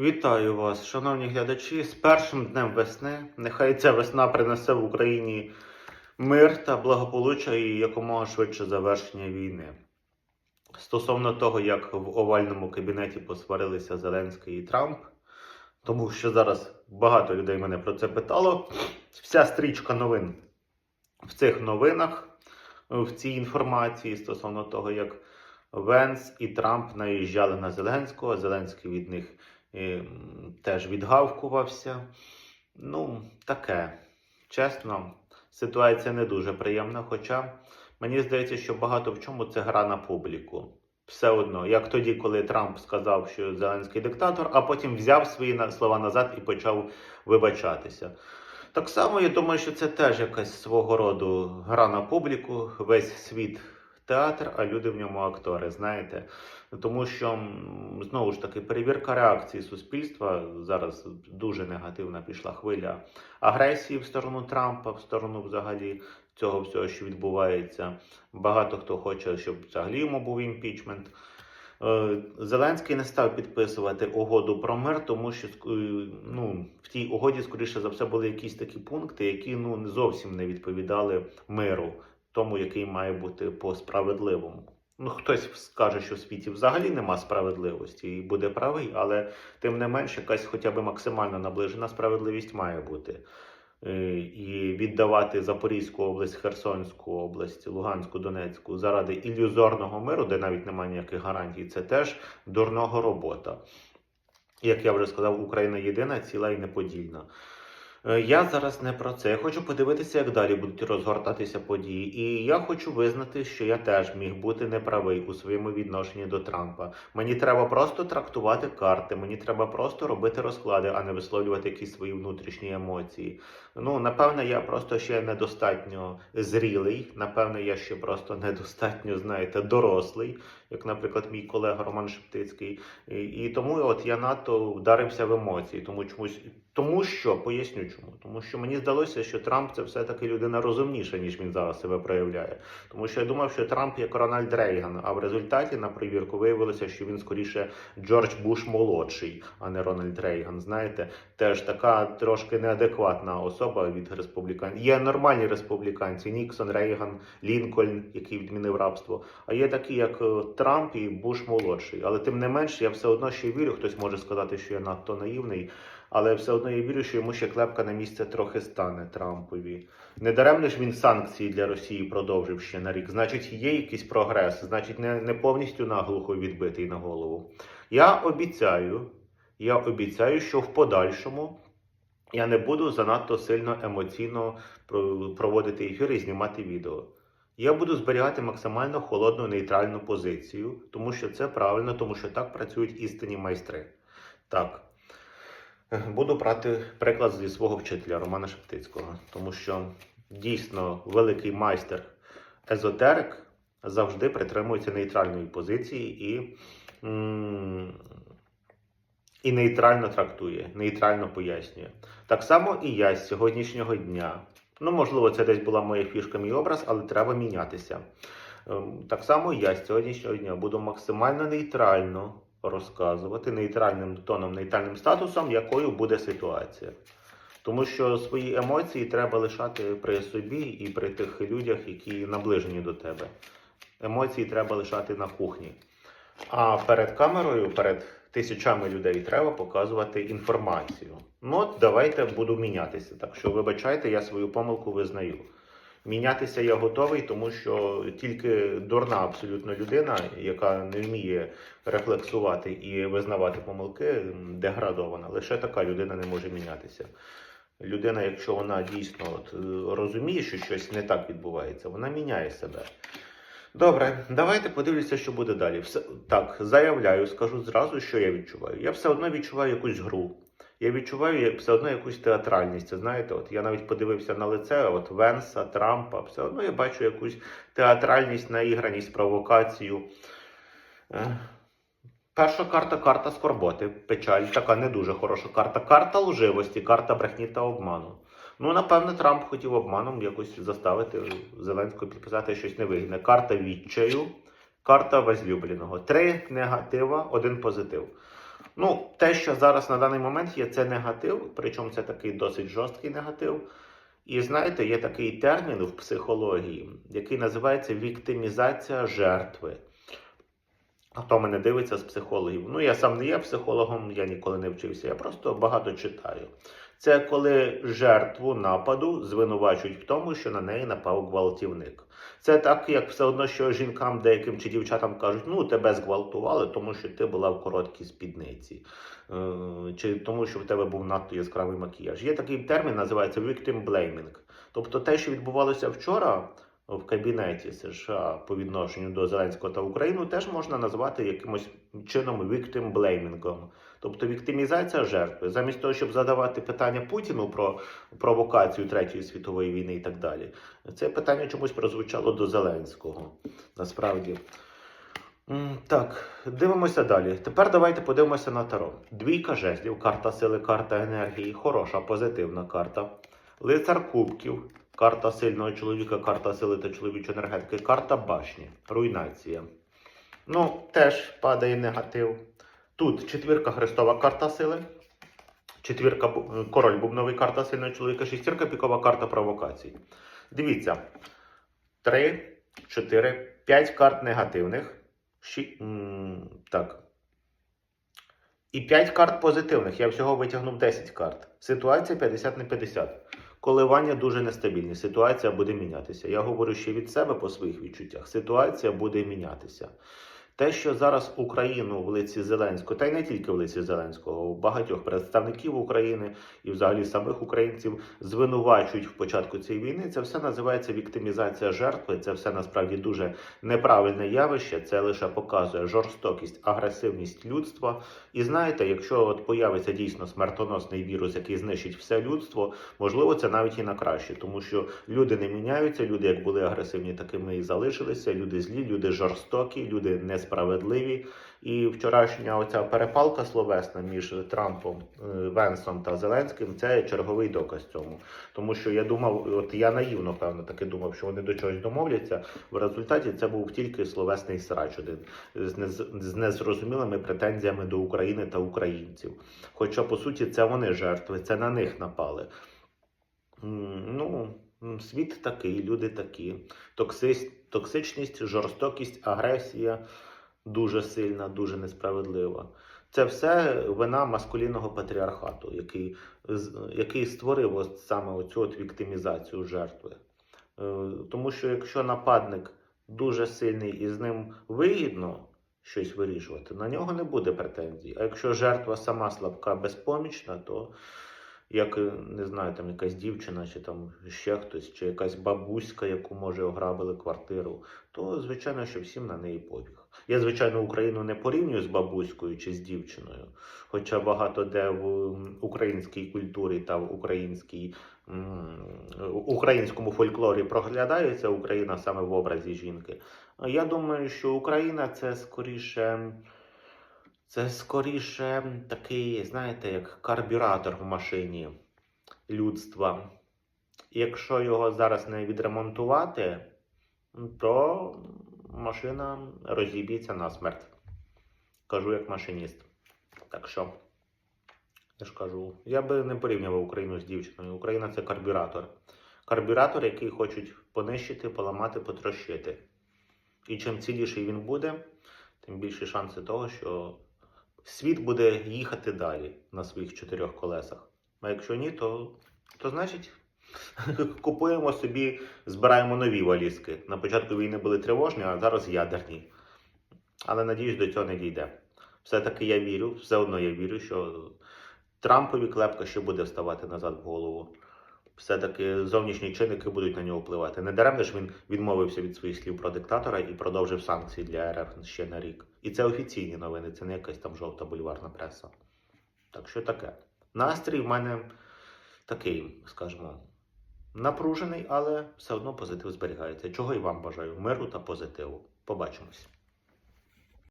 Вітаю вас, шановні глядачі, з першим днем весни. Нехай ця весна принесе в Україні мир та благополуччя і якомога швидше завершення війни. Стосовно того, як в овальному кабінеті посварилися Зеленський і Трамп, тому що зараз багато людей мене про це питало. Вся стрічка новин в цих новинах, в цій інформації стосовно того, як Венс і Трамп наїжджали на Зеленського, Зеленський від них теж відгавкувався. Ну, таке. Чесно, ситуація не дуже приємна. Хоча мені здається, що багато в чому це гра на публіку. Все одно, як тоді, коли Трамп сказав, що Зеленський диктатор, а потім взяв свої слова назад і почав вибачатися. Так само, я думаю, що це теж якась свого роду гра на публіку, весь світ театр, а люди в ньому актори, знаєте. Тому що знову ж таки перевірка реакції суспільства зараз дуже негативна пішла хвиля агресії в сторону Трампа, в сторону взагалі цього всього, що відбувається. Багато хто хоче, щоб взагалі йому був імпічмент. Е, Зеленський не став підписувати угоду про мир, тому що е, ну, в тій угоді, скоріше за все, були якісь такі пункти, які ну зовсім не відповідали миру, тому який має бути по справедливому. Ну, хтось скаже, що в світі взагалі нема справедливості і буде правий, але тим не менш, якась хоча б максимально наближена справедливість має бути. Е, І віддавати Запорізьку область, Херсонську область, Луганську, Донецьку заради ілюзорного миру, де навіть немає ніяких гарантій, це теж дурного робота. Як я вже сказав, Україна єдина, ціла і неподільна. Е, Я зараз не про це. Я хочу подивитися, як далі будуть розгортатися події. І я хочу визнати, що я теж міг бути неправий у своєму відношенні до Трампа. Мені треба просто трактувати карти, мені треба просто робити розклади, а не висловлювати якісь свої внутрішні емоції. Ну, напевне, я просто ще недостатньо зрілий. Напевне, я ще просто недостатньо, знаєте, дорослий, як, наприклад, мій колега Роман Шептицький. І, і тому от я надто вдарився в емоції, тому чомусь. Тому що поясню чому. Тому що мені здалося, що Трамп це все-таки людина розумніша, ніж він зараз себе проявляє. Тому що я думав, що Трамп як Рональд Рейган, а в результаті на перевірку виявилося, що він скоріше Джордж Буш молодший, а не Рональд Рейган. Знаєте, теж така трошки неадекватна особа від республіканців. Є нормальні республіканці: Ніксон, Рейган, Лінкольн, який відмінив рабство. А є такі, як е, Трамп і Буш молодший. Але тим не менш, я все одно ще вірю. Хтось може сказати, що я надто наївний. Але все одно я вірю, що йому ще клепка на місце трохи стане Трампові. Недаремно ж він санкції для Росії продовжив ще на рік. Значить, є якийсь прогрес, значить, не, не повністю наглухо відбитий на голову. Я обіцяю, я обіцяю, що в подальшому я не буду занадто сильно емоційно проводити ефіри і знімати відео. Я буду зберігати максимально холодну нейтральну позицію, тому що це правильно, тому що так працюють істинні майстри. Так. Буду брати приклад зі свого вчителя Романа Шептицького, тому що дійсно великий майстер езотерик завжди притримується нейтральної позиції і, і нейтрально трактує, нейтрально пояснює. Так само і я з сьогоднішнього дня. Ну, можливо, це десь була моя фішка, мій образ, але треба мінятися. Ем, Так само я з сьогоднішнього дня буду максимально нейтрально розказувати нейтральним тоном, нейтральним статусом, якою буде ситуація. Тому що свої емоції треба лишати при собі і при тих людях, які наближені до тебе. Емоції треба лишати на кухні. А перед камерою, перед тисячами людей, треба показувати інформацію. Ну, от давайте буду мінятися. Так що, вибачайте, я свою помилку визнаю. Мінятися я готовий, тому що тільки дурна абсолютно людина, яка не вміє рефлексувати і визнавати помилки, деградована. Лише така людина не може мінятися. Людина, якщо вона дійсно от, розуміє, що щось не так відбувається, вона міняє себе. Добре, давайте подивлюся, що буде далі. Все так, заявляю, скажу зразу, що я відчуваю. Я все одно відчуваю якусь гру. Я відчуваю все одно якусь театральність. Знаєте, от я навіть подивився на лице от Венса, Трампа. Все одно я бачу якусь театральність, наіграність, провокацію. Е, Перша карта карта скорботи, печаль, така не дуже хороша карта. Карта лживості, карта брехні та обману. Ну, напевне, Трамп хотів обманом якось заставити Зеленського підписати щось невигідне. Карта відчаю, карта возлюбленого. Три негатива, один позитив. Ну, те, що зараз на даний момент є, це негатив, причому це такий досить жорсткий негатив. І знаєте, є такий термін в психології, який називається віктимізація жертви. Хто мене дивиться з психологів? Ну, я сам не є психологом, я ніколи не вчився, я просто багато читаю. Це коли жертву нападу звинувачують в тому, що на неї напав гвалтівник. Це так, як все одно, що жінкам деяким чи дівчатам кажуть, ну тебе зґвалтували, тому що ти була в короткій спідниці, Е, чи тому, що в тебе був надто яскравий макіяж. Є такий термін, називається victim blaming. Тобто те, що відбувалося вчора в кабінеті США по відношенню до Зеленського та України, теж можна назвати якимось чином victim blaming. Тобто віктимізація жертви, замість того, щоб задавати питання Путіну про провокацію Третьої світової війни і так далі, це питання чомусь прозвучало до Зеленського. Насправді. Так, дивимося далі. Тепер давайте подивимося на Таро. Двійка жезлів, карта сили, карта енергії, хороша, позитивна карта. Лицар кубків, карта сильного чоловіка, карта сили та чоловічої енергетики, карта башні, руйнація. Ну, теж падає негатив. Тут четвірка Христова карта сили, четвірка король бубновий карта сильного чоловіка, шістірка пікова карта провокацій. Дивіться: 3, 4, 5 карт негативних. Ші... Так. І 5 карт позитивних. Я всього витягнув 10 карт. Ситуація 50 на 50. Коливання дуже нестабільні. Ситуація буде мінятися. Я говорю ще від себе по своїх відчуттях. Ситуація буде мінятися. Те, що зараз Україну в лиці Зеленського, та й не тільки в лиці Зеленського, багатьох представників України і взагалі самих українців звинувачують в початку цієї війни, це все називається віктимізація жертви. Це все насправді дуже неправильне явище. Це лише показує жорстокість, агресивність людства. І знаєте, якщо от появиться дійсно смертоносний вірус, який знищить все людство, можливо, це навіть і на краще, тому що люди не міняються. Люди, як були агресивні, такими і залишилися. Люди злі, люди жорстокі, люди несправедливі. І вчорашня оця перепалка словесна між Трампом, е, Венсом та Зеленським це черговий доказ цьому. Тому що я думав, от я наївно певно таки думав, що вони до чогось домовляться. В результаті це був тільки словесний срач один з, незрозумілими претензіями до України та українців. Хоча по суті це вони жертви, це на них напали. Ну, світ такий, люди такі. Токсичність, жорстокість, агресія дуже сильна, дуже несправедлива. Це все вина маскулінного патріархату, який, який створив ось саме оцю от віктимізацію жертви. Е, Тому що якщо нападник дуже сильний і з ним вигідно щось вирішувати, на нього не буде претензій. А якщо жертва сама слабка, безпомічна, то як не знаю, там якась дівчина, чи там ще хтось, чи якась бабуська, яку може ограбили квартиру, то звичайно, що всім на неї пофіг. Я, звичайно, Україну не порівнюю з бабуською чи з дівчиною, хоча багато де в українській культурі та в українській, українському фольклорі проглядається Україна саме в образі жінки. Я думаю, що Україна це скоріше. Це скоріше такий, знаєте, як карбюратор в машині людства. Якщо його зараз не відремонтувати, то машина розіб'ється на смерть. Кажу як машиніст. Так що, я ж кажу, я би не порівнював Україну з дівчиною. Україна це карбюратор. Карбюратор, який хочуть понищити, поламати, потрощити. І чим ціліший він буде, тим більші шанси того, що світ буде їхати далі на своїх чотирьох колесах. А якщо ні, то, то значить купуємо собі, збираємо нові валізки. На початку війни були тривожні, а зараз ядерні. Але надіюсь, до цього не дійде. Все-таки я вірю, все одно я вірю, що Трампові клепка ще буде вставати назад в голову. Все-таки зовнішні чинники будуть на нього впливати. Не даремно ж він відмовився від своїх слів про диктатора і продовжив санкції для РФ ще на рік. І це офіційні новини, це не якась там жовта бульварна преса. Так що таке. Настрій в мене такий, скажімо, напружений, але все одно позитив зберігається. Чого і вам бажаю миру та позитиву. Побачимось.